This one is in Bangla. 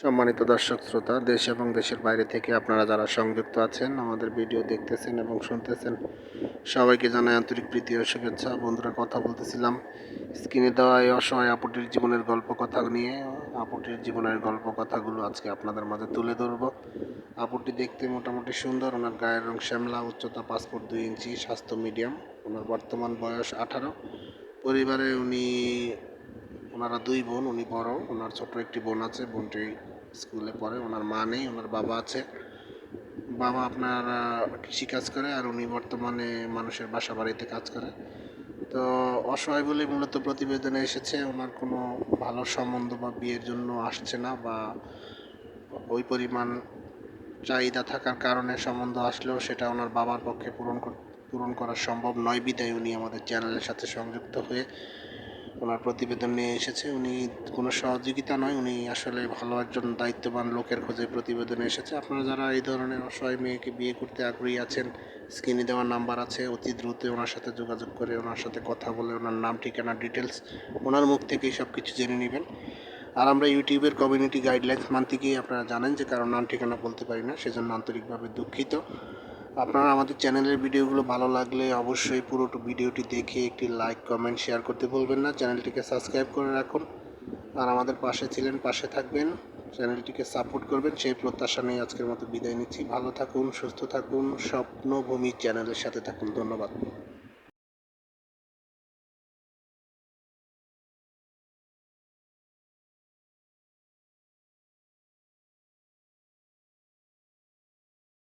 সম্মানিত দর্শক শ্রোতা, দেশ এবং দেশের বাইরে থেকে আপনারা যারা সংযুক্ত আছেন, আমাদের ভিডিও দেখতেছেন এবং শুনতেছেন, সবাইকে জানাই আন্তরিক প্রীতি ও শুভেচ্ছা। বন্ধুরা, কথা বলতেছিলাম, স্ক্রিনে দেওয়া এই অসহায় আপুটির জীবনের গল্প কথা নিয়ে। আপুটির জীবনের গল্প কথাগুলো আজকে আপনাদের মাঝে তুলে ধরবো। আপুটি দেখতে মোটামুটি সুন্দর, ওনার গায়ের রং শ্যামলা, উচ্চতা পাসপোর্ট দুই ইঞ্চি, স্বাস্থ্য মিডিয়াম, ওনার বর্তমান বয়স আঠারো। পরিবারে উনি ওনারা দুই বোন, উনি বড়, ওনার ছোট একটি বোন আছে, বোনটি স্কুলে পড়ে, ওনার মা নেই, ওনার বাবা আছে। বাবা আপনার কৃষিকাজ করে আর উনি বর্তমানে মানুষের বাসা বাড়িতে কাজ করে। তো অসহায় বলে মূলত প্রতিবেদনে এসেছে, ওনার কোনো ভালো সম্বন্ধ বা বিয়ের জন্য আসছে না বা ওই পরিমাণ চাহিদা থাকার কারণে সম্বন্ধ আসলেও সেটা ওনার বাবার পক্ষে পূরণ পূরণ করা সম্ভব নয়। বিদায় উনি আমাদের চ্যানেলের সাথে সংযুক্ত হয়ে ওনার প্রতিবেদন নিয়ে এসেছে। উনি কোনো সহযোগিতা নয়, উনি আসলে ভালো একজন দায়িত্ববান লোকের খোঁজে প্রতিবেদনে এসেছে। আপনারা যারা এই ধরনের অসহায় মেয়েকে বিয়ে করতে আগ্রহী আছেন স্ক্রিনে দেওয়ার নাম্বার আছে, অতি দ্রুত ওনার সাথে যোগাযোগ করে ওনার সাথে কথা বলে ওনার নাম, ঠিকানা ডিটেলস ওনার মুখ থেকেই সব কিছু জেনে নেবেন। আর আমরা ইউটিউবের কমিউনিটি গাইডলাইন্স মানতে গিয়ে আপনারা জানেন যে কারণ নাম ঠিকানা বলতে পারি না, সেজন্য আন্তরিকভাবে দুঃখিত। আপনারা আমাদের চ্যানেলের ভিডিওগুলো ভালো লাগলে অবশ্যই পুরোটো ভিডিওটি দেখে একটি লাইক, কমেন্ট, শেয়ার করতে ভুলবেন না। চ্যানেলটিকে সাবস্ক্রাইব করে রাখুন। আর আমাদের পাশে ছিলেন, পাশে থাকবেন। চ্যানেলটিকে সাপোর্ট করবেন, সেই প্রত্যাশা নিয়ে আজকের মতো বিদায় নিচ্ছি। ভালো থাকুন, সুস্থ থাকুন, স্বপ্নভূমি চ্যানেলের সাথে থাকুন। ধন্যবাদ।